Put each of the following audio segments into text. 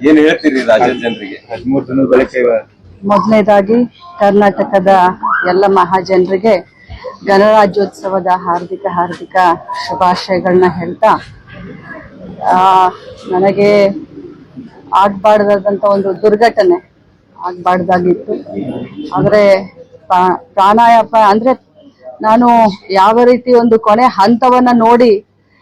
ಏನ್ ಹೇಳ್ತೀರಿ ರಾಜ್ಯದ ಜನರಿಗೆ? ಹದಿಮೂರು ದಿನದ ಬಳಿಕ ಮೊದಲನೇದಾಗಿ ಕರ್ನಾಟಕದ ಎಲ್ಲ ಮಹಾಜನರಿಗೆ ಗಣರಾಜ್ಯೋತ್ಸವದ ಹಾರ್ದಿಕ ಹಾರ್ದಿಕ ಶುಭಾಶಯಗಳನ್ನ ಹೇಳ್ತಾ ಆ, ನನಗೆ ಆಗ್ಬಾರ್ದಾದಂತ ಒಂದು ದುರ್ಘಟನೆ ಆಗ್ಬಾರ್ದಾಗಿತ್ತು. ಆದರೆ ಪ್ರಾಣಾಯಾಮ ಅಂದ್ರೆ ನಾನು ಯಾವ ರೀತಿ ಒಂದು ಕೊನೆ ಹಂತವನ್ನ ನೋಡಿ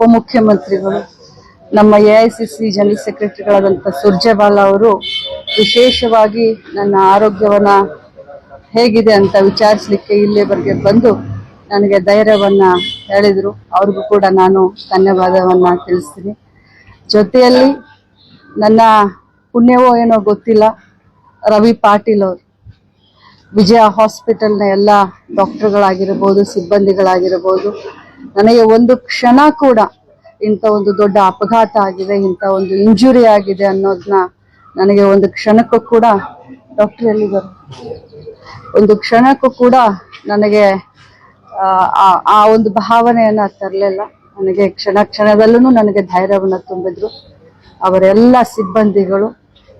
ಉಪಮುಖ್ಯಮಂತ್ರಿಗಳು, ನಮ್ಮ A I C C general ಸೆಕ್ರೆಟರಿಗಳಾದಂಥ Surjewala ಅವರು ವಿಶೇಷವಾಗಿ ನನ್ನ ಆರೋಗ್ಯವನ್ನು ಹೇಗಿದೆ ಅಂತ ವಿಚಾರಿಸಲಿಕ್ಕೆ ಇಲ್ಲಿವರೆಗೆ ಬಂದು ನನಗೆ ಧೈರ್ಯವನ್ನು ಹೇಳಿದರು. ಅವ್ರಿಗೂ ಕೂಡ ನಾನು ಧನ್ಯವಾದವನ್ನು ತಿಳಿಸ್ತೀನಿ. ಜೊತೆಯಲ್ಲಿ ನನ್ನ ಪುಣ್ಯವೋ ಏನೋ ಗೊತ್ತಿಲ್ಲ, ರವಿ ಪಾಟೀಲ್ ಅವರು. ವಿಜಯ ಹಾಸ್ಪಿಟಲ್ನ ಎಲ್ಲ ಡಾಕ್ಟರ್ಗಳಾಗಿರ್ಬೋದು, ಸಿಬ್ಬಂದಿಗಳಾಗಿರ್ಬೋದು ನನಗೆ ಒಂದು ಕ್ಷಣ ಕೂಡ ಇಂಥ ಒಂದು ದೊಡ್ಡ ಅಪಘಾತ ಆಗಿದೆ ಇಂಥ ಒಂದು ಇಂಜುರಿ ಆಗಿದೆ ಅನ್ನೋದನ್ನ ನನಗೆ ಒಂದು ಕ್ಷಣಕ್ಕೂ ಕೂಡ ಡಾಕ್ಟರ್ ಎಲ್ಲಿದ್ದಾರೆ ಒಂದು ಕ್ಷಣಕ್ಕೂ ಕೂಡ ನನಗೆ ಆ, ಒಂದು ಭಾವನೆಯನ್ನ ತರಲಿಲ್ಲ. ನನಗೆ ಕ್ಷಣ ಕ್ಷಣದಲ್ಲೂ ನನಗೆ ಧೈರ್ಯವನ್ನು ತುಂಬಿದ್ರು. ಅವರೆಲ್ಲ ಸಿಬ್ಬಂದಿಗಳು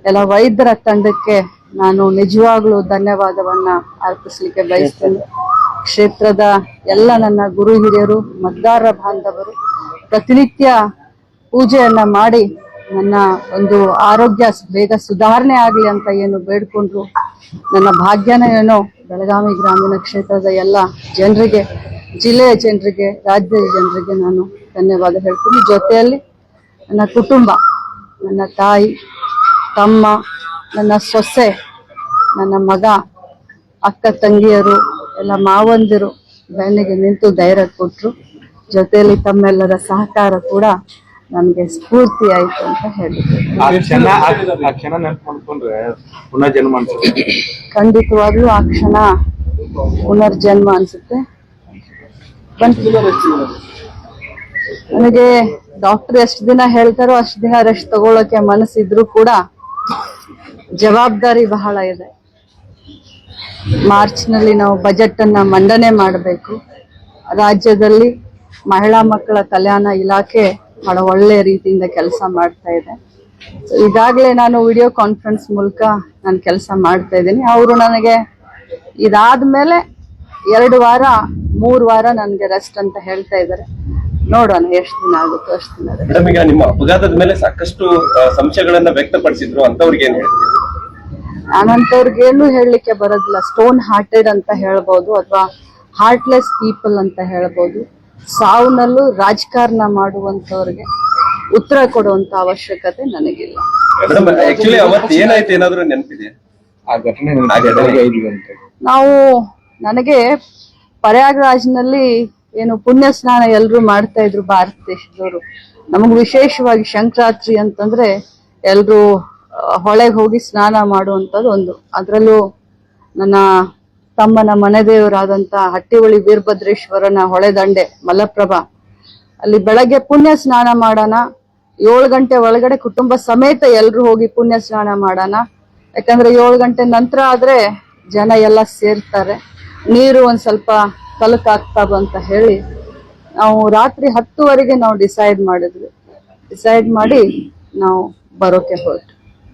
ಎಲ್ಲ ವೈದ್ಯರ ತಂಡಕ್ಕೆ ನಾನು ನಿಜವಾಗ್ಲೂ ಧನ್ಯವಾದವನ್ನ ಅರ್ಪಿಸ್ಲಿಕ್ಕೆ ಬಯಸ್ತೇನೆ. ಕ್ಷೇತ್ರದ ಎಲ್ಲ ನನ್ನ ಗುರು ಹಿರಿಯರು, ಮತದಾರ ಬಾಂಧವರು, ಪ್ರತಿನಿತ್ಯ ಪೂಜೆಯನ್ನ ಮಾಡಿ ನನ್ನ ಒಂದು ಆರೋಗ್ಯ ಬೇಗ ಸುಧಾರಣೆ ಆಗಲಿ ಅಂತ ಏನು ಬೇಡ್ಕೊಂಡ್ರು, ನನ್ನ ಭಾಗ್ಯನ ಏನೋ ಬೆಳಗಾವಿ ಗ್ರಾಮೀಣ ಕ್ಷೇತ್ರದ ಎಲ್ಲ ಜನರಿಗೆ, ಜಿಲ್ಲೆಯ ಜನರಿಗೆ, ರಾಜ್ಯದ ಜನರಿಗೆ ನಾನು ಧನ್ಯವಾದ ಹೇಳ್ತೀನಿ. ಜೊತೆಯಲ್ಲಿ ನನ್ನ ಕುಟುಂಬ, ನನ್ನ ತಾಯಿ, ತಮ್ಮ, ನನ್ನ ಸೊಸೆ, ನನ್ನ ಮಗ, ಅಕ್ಕ ತಂಗಿಯರು ಎಲ್ಲ ಮಾವಂದಿರು ಬೆನ್ನಿಗೆ ನಿಂತು ಧೈರ್ಯ ಕೊಟ್ಟರು ಜೊತೆಯಲ್ಲಿ ತಮ್ಮೆಲ್ಲರ ಸಹಕಾರ ಕೂಡ ನಮಗೆ ಸ್ಫೂರ್ತಿ ಆಯ್ತು ಅಂತ ಹೇಳಿದ್ರು ಖಂಡಿತವಾಗ್ಲೂ ಆ ಕ್ಷಣ ಪುನರ್ಜನ್ಮ ಅನ್ಸುತ್ತೆ. ನನಗೆ ಡಾಕ್ಟರ್ ಎಷ್ಟು ದಿನ ಹೇಳ್ತಾರೋ ಅಷ್ಟು ದಿನ ರೆಸ್ಟ್ ತಗೊಳ್ಳೋಕೆ ಮನಸ್ಸಿದ್ರು ಕೂಡ ಜವಾಬ್ದಾರಿ ಬಹಳ ಇದೆ. ಮಾರ್ಚ್ನಲ್ಲಿ ನಾವು ಬಜೆಟ್ ಅನ್ನ ಮಂಡನೆ ಮಾಡಬೇಕು. ರಾಜ್ಯದಲ್ಲಿ ಮಹಿಳಾ ಮಕ್ಕಳ ಕಲ್ಯಾಣ ಇಲಾಖೆ ಬಹಳ ಒಳ್ಳೆಯ ರೀತಿಯಿಂದ ಕೆಲಸ ಮಾಡ್ತಾ ಇದೆ. ಈಗಾಗಲೇ ನಾನು ವಿಡಿಯೋ ಕಾನ್ಫರೆನ್ಸ್ ಮೂಲಕ ನಾನು ಕೆಲಸ ಮಾಡ್ತಾ ಇದ್ದೀನಿ. ಅವರು ನನಗೆ ಇದಾದ್ಮೇಲೆ ಎರಡು ವಾರ, ಮೂರು ವಾರ ನನಗೆ ರೆಸ್ಟ್ ಅಂತ ಹೇಳ್ತಾ ಇದ್ದಾರೆ. ನೋಡೋಣ ಎಷ್ಟು ದಿನ ಆಗುತ್ತೋ ಅಷ್ಟು ದಿನ ನಿಮ್ಮ ಅಪಘಾತದ ಮೇಲೆ ಸಾಕಷ್ಟು ಸಂಶಯಗಳನ್ನ ವ್ಯಕ್ತಪಡಿಸಿದ್ರು ಅಂತವ್ರಿಗೆ ಏನ್ ಹೇಳ್ತೀರಿ? ನಾನಂತವ್ರಿಗೇನು ಹೇಳಲಿಕ್ಕೆ ಬರೋದಿಲ್ಲ. ಸ್ಟೋನ್ ಹಾರ್ಟೆಡ್ ಅಂತ ಹೇಳ್ಬೋದು ಅಥವಾ ಹಾರ್ಟ್ಲೆಸ್ ಪೀಪಲ್ ಅಂತ ಹೇಳ್ಬೋದು. ಸಾವುನಲ್ಲೂ ರಾಜಕಾರಣ ಮಾಡುವಂತವ್ರಿಗೆ ಉತ್ತರ ಕೊಡುವಂತ ಅವಶ್ಯಕತೆ ನನಗಿಲ್ಲ. ನಾವು ನನಗೆ ಪ್ರಯಾಗ್ರಾಜ್ನಲ್ಲಿ ಏನು ಪುಣ್ಯ ಸ್ನಾನ ಎಲ್ಲರೂ ಮಾಡ್ತಾ ಇದ್ರು ಭಾರತ ದೇಶದವರು ನಮಗ್ ವಿಶೇಷವಾಗಿ ಸಂಕ್ರಾಂತಿ ಅಂತಂದ್ರೆ ಎಲ್ರು ಹೊಳೆಗೆ ಹೋಗಿ ಸ್ನಾನ ಮಾಡುವಂಥದ್ದು ಒಂದು. ಅದರಲ್ಲೂ ನನ್ನ ತಮ್ಮನ ಮನೆದೇವರಾದಂಥ ಹಟ್ಟಿಹೊಳಿ ವೀರಭದ್ರೇಶ್ವರನ ಹೊಳೆದಂಡೆ ಮಲಪ್ರಭಾ, ಅಲ್ಲಿ ಬೆಳಗ್ಗೆ ಪುಣ್ಯ ಸ್ನಾನ ಮಾಡೋಣ, ಏಳು ಗಂಟೆ ಒಳಗಡೆ ಕುಟುಂಬ ಸಮೇತ ಎಲ್ಲರೂ ಹೋಗಿ ಪುಣ್ಯ ಸ್ನಾನ ಮಾಡೋಣ. ಯಾಕಂದ್ರೆ ಏಳು ಗಂಟೆ ನಂತರ ಆದ್ರೆ ಜನ ಎಲ್ಲ ಸೇರ್ತಾರೆ. ನೀರು ಒಂದು ಸ್ವಲ್ಪ ಕಲಕಾಗ್ತಾವ ಅಂತ ಹೇಳಿ ನಾವು ರಾತ್ರಿ ಹತ್ತುವರೆಗೆ ನಾವು ಡಿಸೈಡ್ ಮಾಡಿದ್ವಿ. ಡಿಸೈಡ್ ಮಾಡಿ ನಾವು ಬರೋಕೆ ಹೊರಟು.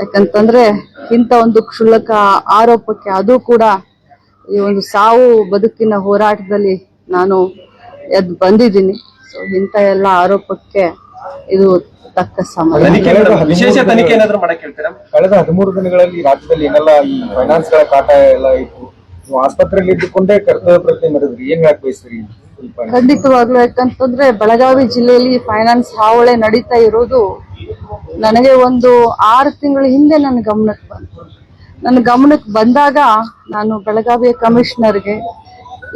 ಯಾಕಂತಂದ್ರೆ ಇಂಥ ಒಂದು ಕ್ಷುಲ್ಲಕ ಆರೋಪಕ್ಕೆ ಅದು ಕೂಡ ಈ ಒಂದು ಸಾವು ಬದುಕಿನ ಹೋರಾಟದಲ್ಲಿ ನಾನು ಎದ್ದು ಬಂದಿದ್ದೀನಿ. ಸೊ ಇಂಥ ಎಲ್ಲ ಆರೋಪಕ್ಕೆ ಇದು ತಕ್ಕ ಸಮಯ. ವಿಶೇಷ ತನಿಖೆ ಏನಾದ್ರು ಮಾಡಕ್ ಹೇಳ್ತೀರಾ? ಕಳೆದ ಹದಿಮೂರು ದಿನಗಳಲ್ಲಿ ರಾಜ್ಯದಲ್ಲಿ ಏನೆಲ್ಲ ಈ ಫೈನಾನ್ಸ್ಗಳ ಕಾಟ ಎಲ್ಲ ಇತ್ತು? ನೀವು ಆಸ್ಪತ್ರೆಯಲ್ಲಿ ಇದ್ದುಕೊಂಡೇ ಕರ್ತವ್ಯ ಪ್ರಜ್ಞೆ ಮೆರೆದ್ರಿ. ಏನ್ ಯಾಕೆ ಬಯಸ್ತೀರಿ ಖಂಡಿತವಾಗ್ಲೂ ಯಾಕಂತಂದ್ರೆ ಬೆಳಗಾವಿ ಜಿಲ್ಲೆಯಲ್ಲಿ ಫೈನಾನ್ಸ್ ಹಾವಳೆ ನಡೀತಾ ಇರೋದು ನನಗೆ ಒಂದು ಆರು ತಿಂಗಳ ಹಿಂದೆ ನನ್ನ ಗಮನಕ್ಕೆ ಬಂತು. ನನ್ನ ಗಮನಕ್ಕೆ ಬಂದಾಗ ನಾನು ಬೆಳಗಾವಿಯ ಕಮಿಷನರ್ಗೆ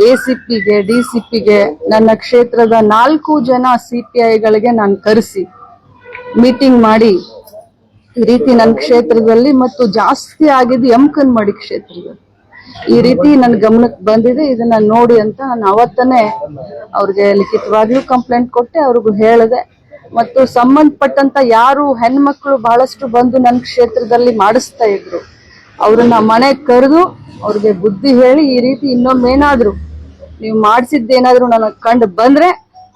ಎ ಸಿ ಪಿಗೆ ಡಿ ಸಿ ಪಿಗೆ ನನ್ನ ಕ್ಷೇತ್ರದ ನಾಲ್ಕು ಜನ ಸಿ ಪಿ ಐಗಳಿಗೆ ನಾನು ಕರೆಸಿ, ಮೀಟಿಂಗ್ ಮಾಡಿ, ಈ ರೀತಿ ನನ್ನ ಕ್ಷೇತ್ರದಲ್ಲಿ ಮತ್ತು ಜಾಸ್ತಿ ಆಗಿದ್ದು ಯಮಕನ್ಮಡಿ ಕ್ಷೇತ್ರದಲ್ಲಿ. ಈ ರೀತಿ ನನ್ನ ಗಮನಕ್ಕೆ ಬಂದಿದೆ. ಇದನ್ನ ನೋಡಿ ಅಂತ ನಾನು ಅವತ್ತನೇ ಅವ್ರಿಗೆ ಲಿಖಿತವಾಗಿಯೂ ಕಂಪ್ಲೇಂಟ್ ಕೊಟ್ಟೆ. ಅವ್ರಿಗೂ ಹೇಳಿದೆ. ಮತ್ತು ಸಂಬಂಧಪಟ್ಟಂತ ಯಾರು ಹೆಣ್ಮಕ್ಳು ಬಹಳಷ್ಟು ಬಂದು ನನ್ನ ಕ್ಷೇತ್ರದಲ್ಲಿ ಮಾಡಿಸ್ತಾ ಇದ್ರು. ಅವ್ರನ್ನ ಮನೆ ಕರೆದು ಅವ್ರಿಗೆ ಬುದ್ಧಿ ಹೇಳಿ ಈ ರೀತಿ ಇನ್ನೊಮ್ಮೇನಾದ್ರು ನೀವು ಮಾಡಿಸಿದ್ದೇನಾದ್ರೂ ನನಗೆ ಕಂಡು ಬಂದ್ರೆ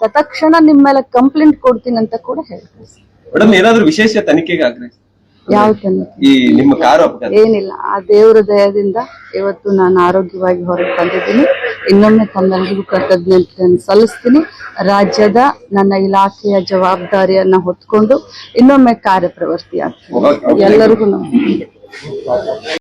ತತ್ಕ್ಷಣ ನಿಮ್ಮ ಮೇಲೆ ಕಂಪ್ಲೇಂಟ್ ಕೊಡ್ತೀನಿ ಅಂತ ಕೂಡ ಹೇಳ್ತೀನಿ ಮೇಡಮ್ ಏನಾದ್ರು ವಿಶೇಷ ತನಿಖೆಗೆ ಆಗ್ರಹಿಸಿ ಯಾವ ತನಿಖೆ? ಈ ನಿಮ್ಮ ಕಾರು ಏನಿಲ್ಲ ಆ ದೇವರ ದಯದಿಂದ ಇವತ್ತು ನಾನು ಆರೋಗ್ಯವಾಗಿ ಹೊರಗೆ ಬಂದಿದ್ದೀನಿ. ಇನ್ನೊಮ್ಮೆ ತಮ್ಮೆಲ್ಲರಿಗೂ ಕೃತಜ್ಞತೆಯನ್ನು ಸಲ್ಲಿಸ್ತೀನಿ. ರಾಜ್ಯದ ನನ್ನ ಇಲಾಖೆಯ ಜವಾಬ್ದಾರಿಯನ್ನ ಹೊತ್ಕೊಂಡು ಇನ್ನೊಮ್ಮೆ ಕಾರ್ಯಪ್ರವೃತ್ತಿ ಆಗ್ತೀನಿ ಎಲ್ಲರಿಗೂ